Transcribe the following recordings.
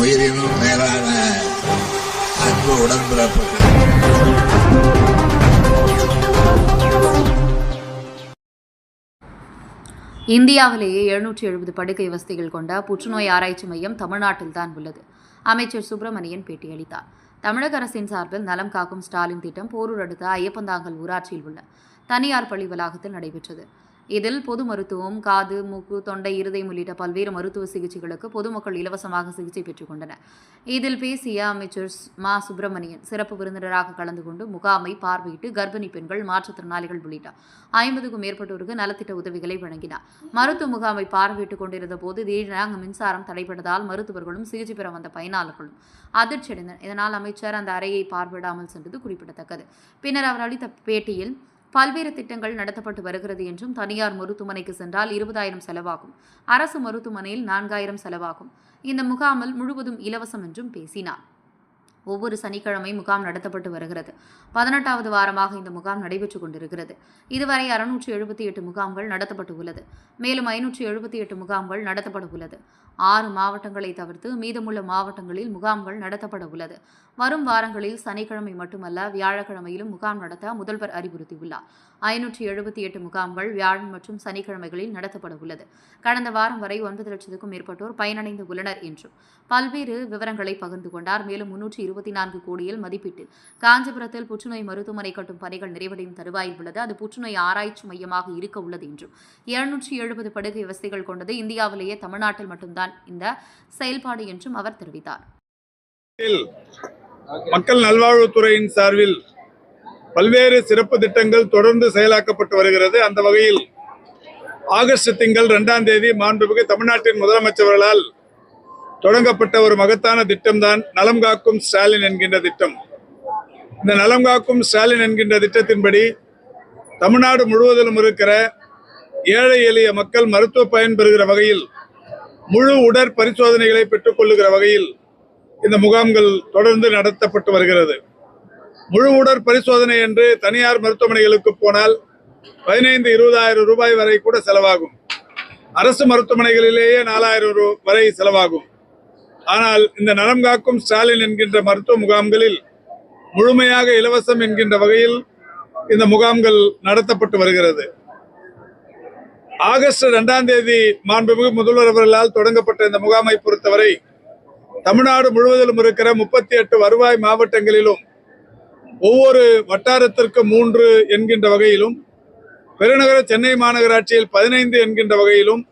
உயிரினும் மேலான அன்பு உடன்பிறப்புகள். இந்தியாவிலேயே எழுநூற்றி எழுபது படுக்கை வசதிகள் கொண்ட புற்றுநோய் ஆராய்ச்சி மையம் தமிழ்நாட்டில் தான் உள்ளது. அமைச்சர் சுப்பிரமணியன் பேட்டியளித்தார். தமிழக அரசின் சார்பில் நலம் காக்கும் ஸ்டாலின் திட்டம் போரூர் அடுத்த ஐயப்பந்தாங்கல் ஊராட்சியில் உள்ள தனியார் பள்ளி வளாகத்தில் நடைபெற்றது. இதில் பொது மருத்துவம் காது மூக்கு தொண்டை இருதயம் உள்ளிட்ட பல்வேறு மருத்துவ சிகிச்சைகளுக்கு பொதுமக்கள் இலவசமாக சிகிச்சை பெற்றுக் கொண்டனர் இதில் பேசிய அமைச்சர் மா. சுப்பிரமணியன் சிறப்பு விருந்தினராக கலந்து கொண்டு முகாமை பார்வையிட்டு கர்ப்பிணி பெண்கள் மாற்றுத்திறனாளிகள் உள்ளிட்ட ஐம்பதுக்கும் மேற்பட்டோருக்கு நலத்திட்ட உதவிகளை வழங்கினார். மருத்துவ முகாமை பார்வையிட்டுக் கொண்டிருந்த போது திடீரென மின்சாரம் தடைபட்டதால் மருத்துவர்களும் சிகிச்சை பெற வந்த பயனாளர்களும் அதிர்ச்சியடைந்தனர். இதனால் அமைச்சர் அந்த அறையை பார்வையிடாமல் சென்றது குறிப்பிடத்தக்கது. பின்னர் அவர் அளித்த பேட்டியில் பல்வேறு திட்டங்கள் நடத்தப்பட்டு வருகிறது என்றும் தனியார் மருத்துவமனைக்கு சென்றால் இருபதாயிரம் செலவாகும். அரசு மருத்துவமனையில் நான்காயிரம் செலவாகும். இந்த முகாமில் முழுவதும் இலவசம் என்றும் பேசினார். ஒவ்வொரு சனிக்கிழமை முகாம் நடத்தப்பட்டு வருகிறது. பதினெட்டாவது வாரமாக இந்த முகாம் நடைபெற்றுக் கொண்டிருக்கிறது. இதுவரை அறுநூற்றி எழுபத்தி எட்டு முகாம்கள் நடத்தப்பட்டு உள்ளது. மேலும் ஐநூற்றி எழுபத்தி எட்டு முகாம்கள் நடத்தப்பட உள்ளது. ஆறு மாவட்டங்களை தவிர்த்து மீதமுள்ள மாவட்டங்களில் முகாம்கள் நடத்தப்பட உள்ளது. வரும் வாரங்களில் சனிக்கிழமை மட்டுமல்ல வியாழக்கிழமையிலும் முகாம் நடத்த முதல்வர் அறிவுறுத்தியுள்ளார். ஐநூற்றி எழுபத்தி எட்டு முகாம்கள் வியாழன் மற்றும் சனிக்கிழமைகளில் நடத்தப்பட உள்ளது கடந்த வாரம் வரை ஒன்பது லட்சத்துக்கும் மேற்பட்டோர் பயனடைந்து உள்ளனர் என்றும் பல்வேறு விவரங்களை பகிர்ந்து கொண்டார். மேலும் முன்னூற்றி இருபத்தி நான்கு கோடியில் மதிப்பீட்டில். காஞ்சிபுரத்தில் புற்றுநோய் மருத்துவமனை கட்டும் பணிகள் நிறைவடையும் தருவாயில் உள்ளது. அது புற்றுநோய் ஆராய்ச்சி மையமாக இருக்க உள்ளது என்றும் இருநூற்றி எழுபது படுகை வசதிகள் கொண்டது இந்தியாவிலேயே தமிழ்நாட்டில் மட்டும்தான் இந்த செயல்பாடு என்றும் அவர் தெரிவித்தார். மக்கள் நல்வாழ்வுத்துறையின் சார்பில் பல்வேறு சிறப்பு திட்டங்கள் தொடர்ந்து செயலாக்கப்பட்டு வருகிறது. அந்த வகையில் ஆகஸ்ட் திங்கள் இரண்டாம் தேதி மாண்புமிகு தமிழ்நாட்டின் முதலமைச்சர்களால் தொடங்கப்பட்ட ஒரு மகத்தான திட்டம்தான் நலம் காக்கும் ஸ்டாலின் என்கின்ற திட்டம். இந்த நலம் காக்கும் ஸ்டாலின் என்கின்ற திட்டத்தின்படி தமிழ்நாடு முழுவதிலும் இருக்கிற ஏழை எளிய மக்கள் மருத்துவ பயன் பெறுகிற வகையில் முழு உடற் பரிசோதனைகளை பெற்றுக்கொள்ளுகிற வகையில் இந்த முகாம்கள் தொடர்ந்து நடத்தப்பட்டு வருகிறது. முழு உடற் பரிசோதனை என்று தனியார் மருத்துவமனைகளுக்கு போனால் பதினைந்து இருபதாயிரம் ரூபாய் வரை கூட செலவாகும். அரசு மருத்துவமனைகளிலேயே நாலாயிரம் ரூ வரை செலவாகும். ஆனால் இந்த நலம் காக்கும் ஸ்டாலின் என்கின்ற மருத்துவ முகாம்களில் முழுமையாக இலவசம் என்கின்ற வகையில் இந்த முகாம்கள் நடத்தப்பட்டு வருகிறது. ஆகஸ்ட் இரண்டாம் தேதி மாண்புமிகு முதல்வர் அவர்களால் தொடங்கப்பட்ட இந்த முகாமை பொறுத்தவரை தமிழ்நாடு முழுவதிலும் இருக்கிற முப்பத்தி எட்டு வருவாய் மாவட்டங்களிலும் ஒவ்வொரு வட்டாரத்திற்கு மூன்று என்கின்ற வகையிலும் பெருநகர சென்னை மாநகராட்சியில் பதினைந்து என்கின்ற வகையிலும்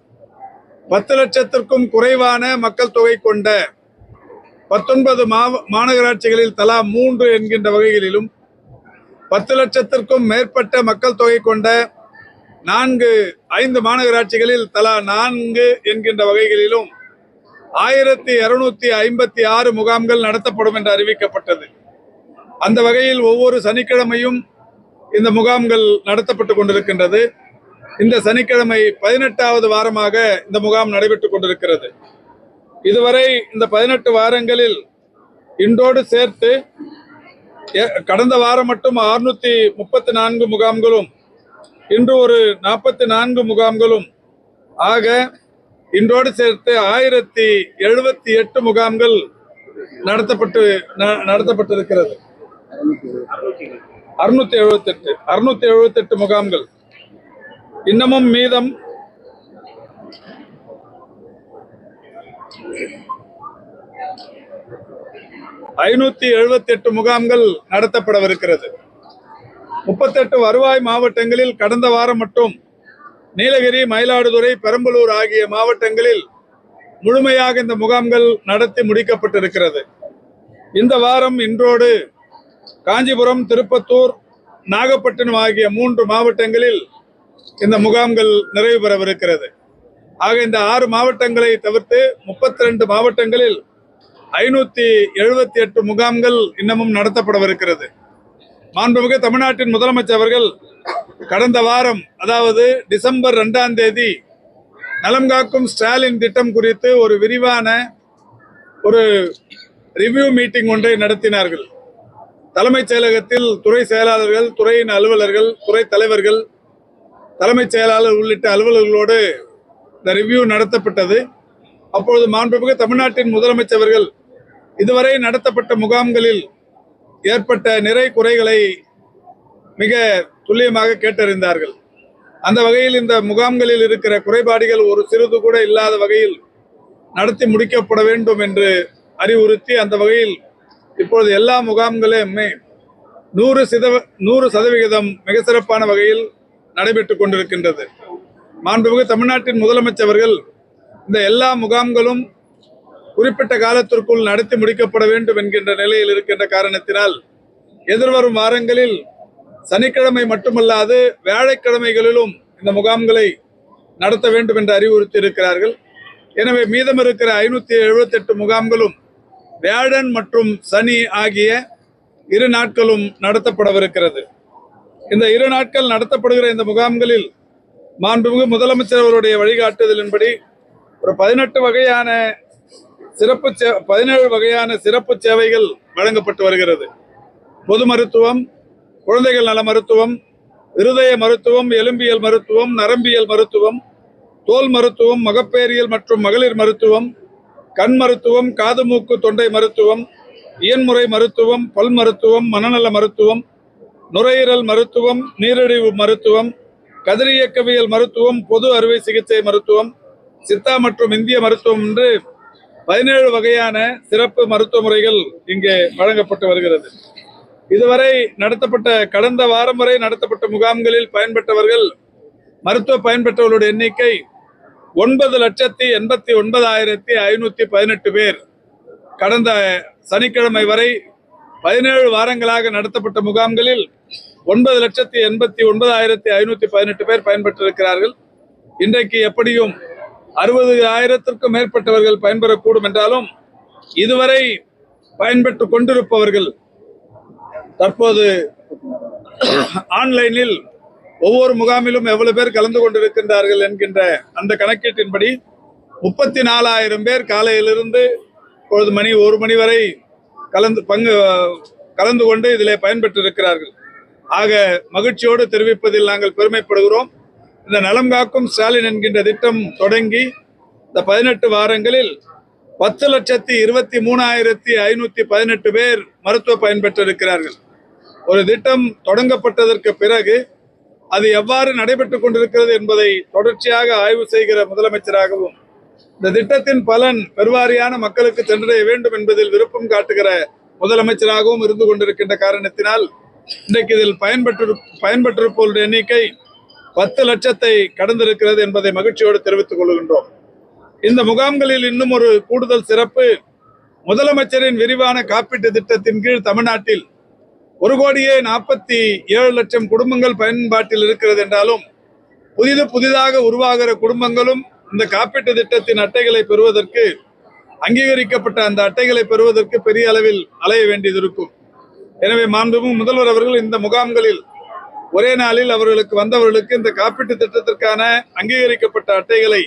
பத்து லட்சத்திற்கும் குறைவான மக்கள் தொகை கொண்ட பத்தொன்பது மாவ மாநகராட்சிகளில் தலா மூன்று என்கின்ற வகைகளிலும் பத்து லட்சத்திற்கும் மேற்பட்ட மக்கள் தொகை கொண்ட நான்கு ஐந்து மாநகராட்சிகளில் தலா நான்கு என்கின்ற வகைகளிலும் ஆயிரத்தி இருநூத்தி ஐம்பத்தி ஆறு முகாம்கள் நடத்தப்படும் என்று அறிவிக்கப்பட்டது. அந்த வகையில் ஒவ்வொரு சனிக்கிழமையும் இந்த முகாம்கள் நடத்தப்பட்டு கொண்டிருக்கின்றது. இந்த சனிக்கிழமை பதினெட்டாவது வாரமாக இந்த முகாம் நடைபெற்றுக் கொண்டிருக்கிறது. இதுவரை இந்த பதினெட்டு வாரங்களில் இன்றோடு சேர்த்து எ- கடந்த வாரம் மட்டும் அறுநூத்தி முப்பத்தி நான்கு முகாம்களும் இன்று ஒரு நாற்பத்தி நான்கு முகாம்களும். ஆக இன்றோடு சேர்த்து ஆயிரத்தி எழுபத்தி எட்டு முகாம்கள் நடத்தப்பட்டு ந- நடத்தப்பட்டிருக்கிறது. அறுநூத்தி எழுபத்தெட்டு அறுநூத்தி எழுபத்தெட்டு முகாம்கள். இன்னமும் மீதம் ஐநூத்தி எழுபத்தி எட்டு முகாம்கள் நடத்தப்படவிருக்கிறது. முப்பத்தெட்டு வருவாய் மாவட்டங்களில் கடந்த வாரம் மட்டும் நீலகிரி மயிலாடுதுறை பெரம்பலூர் ஆகிய மாவட்டங்களில் முழுமையாக இந்த முகாம்கள் நடத்தி முடிக்கப்பட்டிருக்கிறது. இந்த வாரம் இன்றோடு காஞ்சிபுரம் திருப்பத்தூர் நாகப்பட்டினம் ஆகிய மூன்று மாவட்டங்களில் இந்த முகாம்கள் நிறைவு பெறவிருக்கிறது. ஆக இந்த ஆறு மாவட்டங்களை தவிர்த்து முப்பத்தி ரெண்டு மாவட்டங்களில் ஐநூத்தி எழுபத்தி எட்டு முகாம்கள் இன்னமும் நடத்தப்படவிருக்கிறது. மாண்புமிகு தமிழ்நாட்டின் முதலமைச்சர் அவர்கள் கடந்த வாரம் அதாவது டிசம்பர் ரெண்டாம் தேதி நலம் காக்கும் ஸ்டாலின் திட்டம் குறித்து ஒரு விரிவான ஒரு ரிவ்யூ மீட்டிங் ஒன்றை நடத்தினார்கள். தலைமைச் செயலகத்தில் துறை செயலாளர்கள் துறையின் அலுவலர்கள் துறை தலைவர்கள் தலைமைச் செயலாளர் உள்ளிட்ட அலுவலர்களோடு இந்த ரிவ்யூ நடத்தப்பட்டது. அப்பொழுது மாண்புமிகு தமிழ்நாட்டின் முதலமைச்சர்கள் இதுவரை நடத்தப்பட்ட முகாம்களில் ஏற்பட்ட நிறை குறைகளை மிக துல்லியமாக கேட்டறிந்தார்கள். அந்த வகையில் இந்த முகாம்களில் இருக்கிற குறைபாடுகள் ஒரு சிறிது கூட இல்லாத வகையில் நடத்தி முடிக்கப்பட வேண்டும் என்று அறிவுறுத்தி அந்த வகையில் இப்பொழுது எல்லா முகாம்களுமே நூறு சிதவ நூறு சதவிகிதம் மிக சிறப்பான வகையில் நடைபெற்றுக் கொண்டிருக்கின்றது. மாண்புமிகு தமிழ்நாட்டின் முதலமைச்சர்கள் இந்த எல்லா முகாம்களும் குறிப்பிட்ட காலத்திற்குள் நடத்தி முடிக்கப்பட வேண்டும் என்கின்ற நிலையில் இருக்கின்ற காரணத்தினால் எதிர்வரும் வாரங்களில் சனிக்கிழமை மட்டுமல்லாது வியாழக்கிழமைகளிலும் இந்த முகாம்களை நடத்த வேண்டும் என்று அறிவுறுத்தி இருக்கிறார்கள் எனவே மீதம் இருக்கிற ஐநூத்தி எழுபத்தி எட்டு முகாம்களும் வியாழன் மற்றும் சனி ஆகிய இரு நாட்களும் நடத்தப்படவிருக்கிறது. இந்த இரு நாட்கள் நடத்தப்படுகிற இந்த முகாம்களில் மாண்புமிகு முதலமைச்சர் அவருடைய வழிகாட்டுதலின்படி ஒரு பதினெட்டு வகையான சிறப்பு சே பதினேழு வகையான சிறப்பு சேவைகள் வழங்கப்பட்டு வருகிறது. பொது மருத்துவம் குழந்தைகள் நல மருத்துவம் இருதய மருத்துவம் எலும்பியல் மருத்துவம் நரம்பியல் மருத்துவம் தோல் மருத்துவம் மகப்பேரியல் மற்றும் மகளிர் மருத்துவம் கண் மருத்துவம் காது மூக்கு தொண்டை மருத்துவம் இயன்முறை மருத்துவம் பல் மருத்துவம் மனநல மருத்துவம் நுரையீரல் மருத்துவம் நீரிழிவு மருத்துவம் கதிரியக்கவியல் மருத்துவம் பொது அறுவை சிகிச்சை மருத்துவம் சித்தா மற்றும் இந்திய மருத்துவம் என்று பதினேழு வகையான சிறப்பு மருத்துவ முறைகள் இங்கே வழங்கப்பட்டு வருகிறது. இதுவரை நடத்தப்பட்ட கடந்த வாரம் வரை நடத்தப்பட்ட முகாம்களில் பயன்பெற்றவர்கள் மருத்துவ பயன்பெற்றவர்களுடைய எண்ணிக்கை ஒன்பது லட்சத்தி எண்பத்தி ஒன்பதாயிரத்தி ஐநூத்தி பதினெட்டு பேர் கடந்த சனிக்கிழமை வரை பதினேழு வாரங்களாக நடத்தப்பட்ட முகாம்களில் ஒன்பது லட்சத்தி எண்பத்தி ஒன்பதாயிரத்தி ஐநூத்தி பதினெட்டு பேர் பயன்பெற்றிருக்கிறார்கள். இன்றைக்கு எப்படியும் அறுபது ஆயிரத்திற்கும் மேற்பட்டவர்கள் பயன்பெறக்கூடும் என்றாலும் இதுவரை பயன்பெற்று கொண்டிருப்பவர்கள் தற்போது ஆன்லைனில் ஒவ்வொரு முகாமிலும் எவ்வளவு பேர் கலந்து கொண்டிருக்கின்றார்கள் என்கின்ற அந்த கணக்கீட்டின்படி முப்பத்தி நாலாயிரம் பேர் காலையிலிருந்து இப்பொழுது மணி ஒரு மணி வரை கலந்து பங்கு கலந்து கொண்டு இதிலே பயன்பெற்றிருக்கிறார்கள். ஆக மகிழ்ச்சியோடு தெரிவிப்பதில் நாங்கள் பெருமைப்படுகிறோம். இந்த நலம் காக்கும் ஸ்டாலின் என்கின்ற திட்டம் தொடங்கி இந்த பதினெட்டு வாரங்களில் பத்து லட்சத்தி இருபத்தி மூணாயிரத்தி ஐநூத்தி பதினெட்டு பேர் மருத்துவ பயன்பெற்றிருக்கிறார்கள் ஒரு திட்டம் தொடங்கப்பட்டதற்கு பிறகு அது எவ்வாறு நடைபெற்றுக் கொண்டிருக்கிறது என்பதை தொடர்ச்சியாக ஆய்வு செய்கிற முதலமைச்சராகவும் இந்த திட்டத்தின் பலன் பெருவாரியான மக்களுக்கு சென்றடைய வேண்டும் என்பதில் விருப்பம் காட்டுகிற முதலமைச்சராகவும் இருந்து கொண்டிருக்கின்ற காரணத்தினால் இன்றைக்கு இதில் பயன்பெற்று பயன்பெற்றிருப்பவருடைய எண்ணிக்கை பத்து லட்சத்தை கடந்திருக்கிறது என்பதை மகிழ்ச்சியோடு தெரிவித்துக் கொள்கின்றோம். இந்த முகாம்களில் இன்னும் ஒரு கூடுதல் சிறப்பு முதலமைச்சரின் விரிவான காப்பீட்டு திட்டத்தின் கீழ் தமிழ்நாட்டில் ஒரு கோடியே நாற்பத்தி ஏழு லட்சம் குடும்பங்கள் பயன்பாட்டில் இருக்கிறது என்றாலும் புதிது புதிதாக உருவாகிற குடும்பங்களும் இந்த காப்பீட்டு திட்டத்தின் அட்டைகளை பெறுவதற்கு அங்கீகரிக்கப்பட்ட அந்த அட்டைகளை பெறுவதற்கு பெரிய அளவில் அலைய வேண்டியது இருக்கும் எனவே மாண்புமிகு முதல்வர் அவர்கள் இந்த முகாம்களில் ஒரே நாளில் அவர்களுக்கு வந்தவர்களுக்கு இந்த காப்பீட்டு திட்டத்திற்கான அங்கீகரிக்கப்பட்ட அட்டைகளை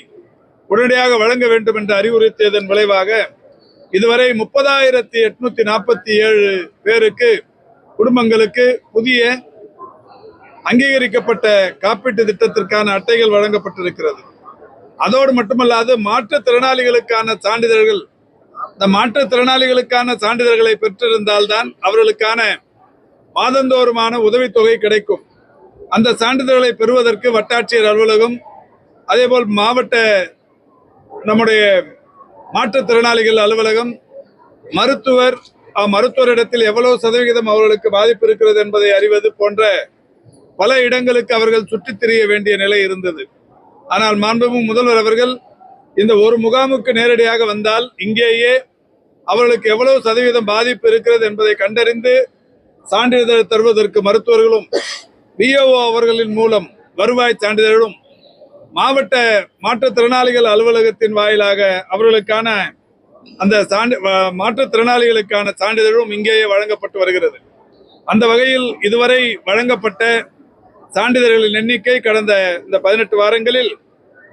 உடனடியாக வழங்க வேண்டும் என்று அறிவுறுத்தியதன் விளைவாக இதுவரை முப்பதாயிரத்தி எட்நூத்தி நாற்பத்தி ஏழு பேருக்கு குடும்பங்களுக்கு புதிய அங்கீகரிக்கப்பட்ட காப்பீட்டு திட்டத்திற்கான அட்டைகள் வழங்கப்பட்டிருக்கிறது. அதோடு மட்டுமல்லாது மாற்றுத்திறனாளிகளுக்கான சான்றிதழ்கள் இந்த மாற்றுத்திறனாளிகளுக்கான சான்றிதழ்களை பெற்றிருந்தால்தான் அவர்களுக்கான மாதந்தோறுமான உதவித்தொகை கிடைக்கும். அந்த சான்றிதழ்களை பெறுவதற்கு வட்டாட்சியர் அலுவலகம் அதேபோல் மாவட்ட நம்முடைய மாற்றுத்திறனாளிகள் அலுவலகம் மருத்துவர் மருத்துவரிடத்தில் எவ்வளவு சதவிகிதம் அவர்களுக்கு பாதிப்பு இருக்கிறது என்பதை அறிவது போன்ற பல இடங்களுக்கு அவர்கள் சுற்றித் திரிய வேண்டிய நிலை இருந்தது. ஆனால் மாண்புமிகு முதல்வர் அவர்கள் இந்த ஒரு முகாமுக்கு நேரடியாக வந்தால் இங்கேயே அவர்களுக்கு எவ்வளவு சதவீதம் பாதிப்பு இருக்கிறது என்பதை கண்டறிந்து சான்றிதழ் தருவதற்கு மருத்துவர்களும் பிஓஓ அவர்களின் மூலம் வருவாய் சான்றிதழும் மாவட்ட மாற்றுத்திறனாளிகள் அலுவலகத்தின் வாயிலாக அவர்களுக்கான அந்த சான்று மாற்றுத்திறனாளிகளுக்கான சான்றிதழும் இங்கேயே வழங்கப்பட்டு வருகிறது. அந்த வகையில் இதுவரை வழங்கப்பட்ட சான்றிதழ்களின் எண்ணிக்கை கடந்த இந்த பதினெட்டு வாரங்களில்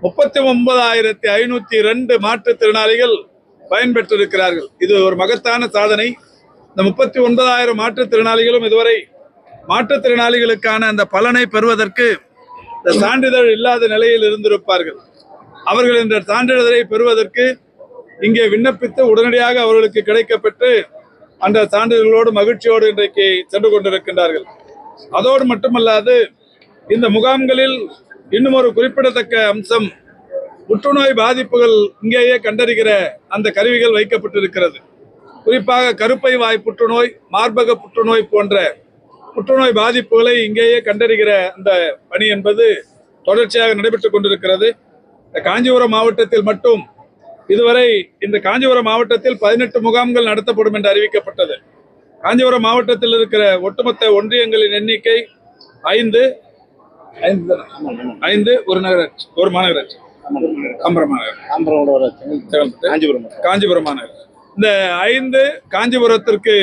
முப்பத்தி ஒன்பதாயிரத்தி ஐநூத்தி ரெண்டு மாற்றுத்திறனாளிகள் பயன்பெற்றிருக்கிறார்கள். இது ஒரு மகத்தான சாதனை. இந்த முப்பத்தி ஒன்பதாயிரம் மாற்றுத்திறனாளிகளும் இதுவரை மாற்றுத்திறனாளிகளுக்கான அந்த பலனை பெறுவதற்கு இந்த சான்றிதழ் இல்லாத நிலையில் இருந்திருப்பார்கள். அவர்கள் இந்த சான்றிதழை பெறுவதற்கு இங்கே விண்ணப்பித்து உடனடியாக அவர்களுக்கு கிடைக்கப்பெற்று அந்த சான்றிதழ்களோடு மகிழ்ச்சியோடு இன்றைக்கு சென்று கொண்டிருக்கின்றார்கள். அதோடு மட்டுமல்லாது இந்த முகாம்களில் இன்னும் ஒரு குறிப்பிடத்தக்க அம்சம் புற்றுநோய் பாதிப்புகள் இங்கேயே கண்டறிகிற அந்த கருவிகள் வைக்கப்பட்டிருக்கிறது. குறிப்பாக கருப்பை வாய் புற்றுநோய் மார்பக புற்றுநோய் போன்ற புற்றுநோய் பாதிப்புகளை இங்கேயே கண்டறிகிற அந்த பணி என்பது தொடர்ச்சியாக நடைபெற்றுக் கொண்டிருக்கிறது. காஞ்சிபுரம் மாவட்டத்தில் மட்டும் இதுவரை இந்த காஞ்சிபுரம் மாவட்டத்தில் பதினெட்டு முகாம்கள் நடத்தப்படும் என்று அறிவிக்கப்பட்டது. காஞ்சிபுரம் மாவட்டத்தில் இருக்கிற ஒட்டுமொத்த ஒன்றியங்களின் எண்ணிக்கை ஐந்து ஐந்து ஒரு நகராட்சி ஒரு மாநகராட்சி. மாநகராட்சி. செங்கல்பட்டு. காஞ்சிபுரம் காஞ்சிபுரம் மாநகர் இந்த ஐந்து காஞ்சிபுரத்திற்கு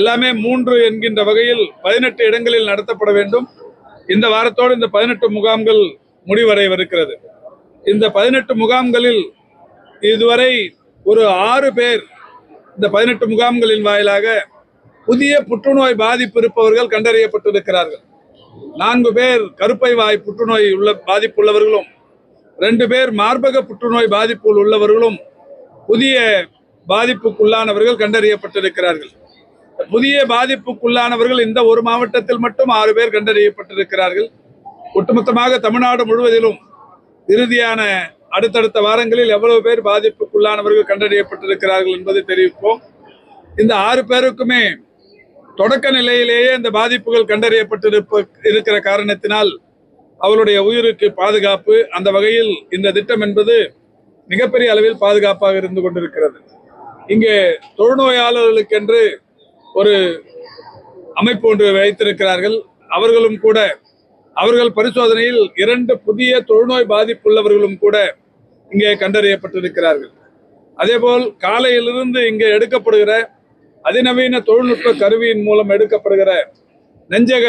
எல்லாமே மூன்று என்கின்ற வகையில் பதினெட்டு இடங்களில் நடத்தப்பட வேண்டும். இந்த வாரத்தோடு இந்த பதினெட்டு முகாம்கள் முடிவடையவிருக்கிறது இந்த பதினெட்டு முகாம்களில் இதுவரை ஒரு ஆறு பேர் இந்த பதினெட்டு முகாம்களின் வாயிலாக புதிய புற்றுநோய் பாதிப்பு இருப்பவர்கள் கண்டறியப்பட்டிருக்கிறார்கள். நான்கு பேர் கருப்பை வாய் புற்றுநோய் உள்ள பாதிப்பு உள்ளவர்களும் ரெண்டு பேர் மார்பக புற்றுநோய் பாதிப்பு உள்ளவர்களும் புதிய பாதிப்புக்குள்ளானவர்கள் கண்டறியப்பட்டிருக்கிறார்கள். புதிய பாதிப்புக்குள்ளானவர்கள் இந்த ஒரு மாவட்டத்தில் மட்டும் ஆறு பேர் கண்டறியப்பட்டிருக்கிறார்கள். ஒட்டுமொத்தமாக தமிழ்நாடு முழுவதிலும் இறுதியான அடுத்தடுத்த வாரங்களில் எவ்வளவு பேர் பாதிப்புக்குள்ளானவர்கள் கண்டறியப்பட்டிருக்கிறார்கள் என்பதை தெரிவிப்போம். இந்த ஆறு பேருக்குமே தொடக்க நிலையிலேயே இந்த பாதிப்புகள் கண்டறியப்பட்டிருப்ப இருக்கிற காரணத்தினால் அவருடைய உயிருக்கு பாதுகாப்பு அந்த வகையில் இந்த திட்டம் என்பது மிகப்பெரிய அளவில் பாதுகாப்பாக இருந்து கொண்டிருக்கிறது. இங்கே தொழுநோயாளர்களுக்கென்று ஒரு அமைப்பு ஒன்று வைத்திருக்கிறார்கள். அவர்களும் கூட அவர்கள் பரிசோதனையில் இரண்டு புதிய தொழுநோய் பாதிப்புள்ளவர்களும் கூட இங்கே கண்டறியப்பட்டிருக்கிறார்கள். அதேபோல் காலையிலிருந்து இங்கே எடுக்கப்படுகிற அதிநவீன தொழில்நுட்ப கருவியின் மூலம் எடுக்கப்படுகிற நெஞ்சக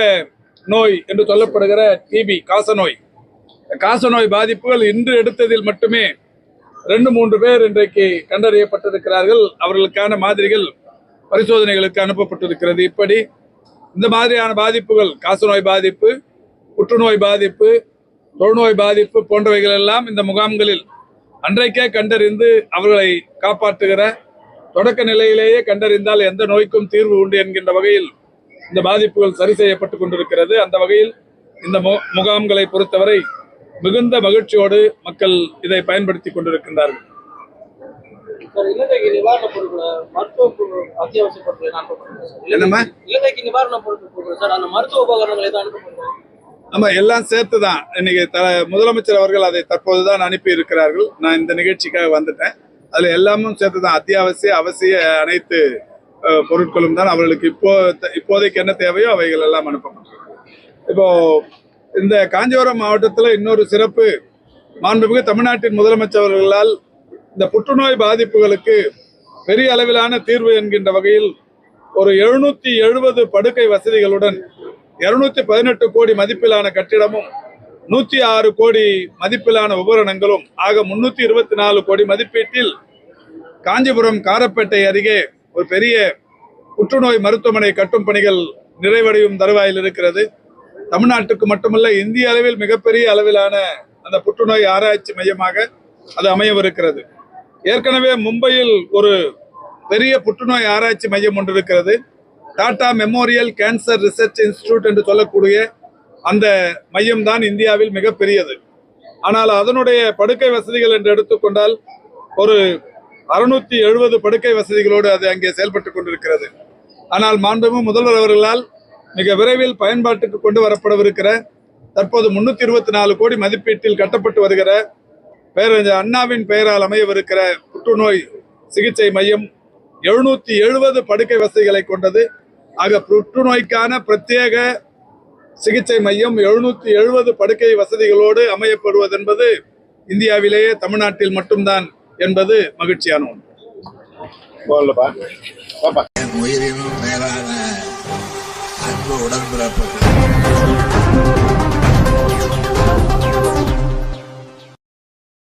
நோய் என்று சொல்லப்படுகிற டிபி காசநோய். காசநோய் பாதிப்புகள் இன்று எடுத்ததில் மட்டுமே ரெண்டு மூன்று பேர் இன்றைக்கு கண்டறியப்பட்டிருக்கிறார்கள். அவர்களுக்கான மாதிரிகள் பரிசோதனைகளுக்கு அனுப்பப்பட்டிருக்கிறது. இப்படி இந்த மாதிரியான பாதிப்புகள் காசநோய் பாதிப்பு புற்றுநோய் பாதிப்பு தொழுநோய் பாதிப்பு போன்றவைகள் எல்லாம் இந்த முகாம்களில் அன்றைக்கே கண்டறிந்து அவர்களை காப்பாற்றுகிற தொடக்க நிலையிலேயே கண்டறிந்தால் எந்த நோய்க்கும் தீர்வு உண்டு என்கின்ற வகையில் இந்த பாதிப்புகள் சரி செய்யப்பட்டுக் கொண்டிருக்கிறது. அந்த வகையில் இந்த முகாம்களை பொறுத்தவரை மிகுந்த மகிழ்ச்சியோடு மக்கள் இதை பயன்படுத்திக் கொண்டிருக்கின்றார்கள். இலங்கைக்கு நிவாரண பொருட்களை மருத்துவ பொருள் அத்தியாவசிய பொருட்களை அனுப்பப்படுது சார். என்னம்மா? இலங்கைக்கு நிவாரண பொருட்கள் கொடுக்குறோம் சார். அந்த மருத்துவ உபகரணங்கள் ஆமா எல்லாம் சேர்த்து தான் இன்னைக்கு த முதலமைச்சர் அவர்கள் அதை தற்போதுதான் அனுப்பி இருக்கிறார்கள். நான் இந்த நிகழ்ச்சிக்காக வந்துட்டேன். அதுல எல்லாமும் சேர்த்து தான் அத்தியாவசிய அவசிய அனைத்து பொருட்களும் தான் அவர்களுக்கு இப்போ இப்போதைக்கு என்ன தேவையோ அவைகள் எல்லாம் அனுப்பப்பட்டிருக்கு இப்போ இந்த காஞ்சிபுரம் மாவட்டத்தில் இன்னொரு சிறப்பு மாண்புமிகு தமிழ்நாட்டின் முதலமைச்சர் அவர்களால் இந்த புற்றுநோய் பாதிப்புகளுக்கு பெரிய அளவிலான தீர்வு என்கின்ற வகையில் ஒரு எழுநூத்தி எழுபது படுக்கை வசதிகளுடன் இருநூத்தி பதினெட்டு கோடி மதிப்பிலான கட்டிடமும் நூத்தி ஆறு கோடி மதிப்பிலான உபகரணங்களும் ஆக முன்னூத்தி இருபத்தி நாலு கோடி மதிப்பீட்டில் காஞ்சிபுரம் காரப்பேட்டை அருகே ஒரு பெரிய புற்றுநோய் மருத்துவமனை கட்டும் பணிகள் நிறைவடையும் தருவாயில் இருக்கிறது. தமிழ்நாட்டுக்கு மட்டுமல்ல இந்திய அளவில் மிகப்பெரிய அளவிலான அந்த புற்றுநோய் ஆராய்ச்சி மையமாக அது அமையவிருக்கிறது. ஏற்கனவே மும்பையில் ஒரு பெரிய புற்றுநோய் ஆராய்ச்சி மையம் ஒன்று இருக்கிறது. Tata memorial cancer research institute என்று சொல்லக்கூடிய அந்த மையம் தான் இந்தியாவில் மிகப்பெரியது. ஆனால் அதனுடைய படுக்கை வசதிகள் என்று எடுத்துக்கொண்டால் ஒரு அறுநூத்தி எழுபது படுக்கை வசதிகளோடு அது அங்கே செயல்பட்டு கொண்டிருக்கிறது. ஆனால் மாண்புமிகு முதல்வர் அவர்களால் மிக விரைவில் பயன்பாட்டுக்கு கொண்டு வரப்படவிருக்கிற தற்போது முன்னூத்தி இருபத்தி நாலு கோடி மதிப்பீட்டில் கட்டப்பட்டு வருகிற பேரறிஞர் அண்ணாவின் பெயரால் அமையவிருக்கிற புற்றுநோய் சிகிச்சை மையம் எழுநூத்தி எழுபது படுக்கை வசதிகளை கொண்டது. ஆக புற்றுநோய்க்கான பிரத்யேக சிகிச்சை மையம் எழுநூத்தி எழுபது படுக்கை வசதிகளோடு அமையப்படுவது என்பது இந்தியாவிலேயே தமிழ்நாட்டில் மட்டும்தான் என்பது மகிழ்ச்சியான ஒன்று. உயிரினும் மேலான அன்பு உடன்பிறப்புகள்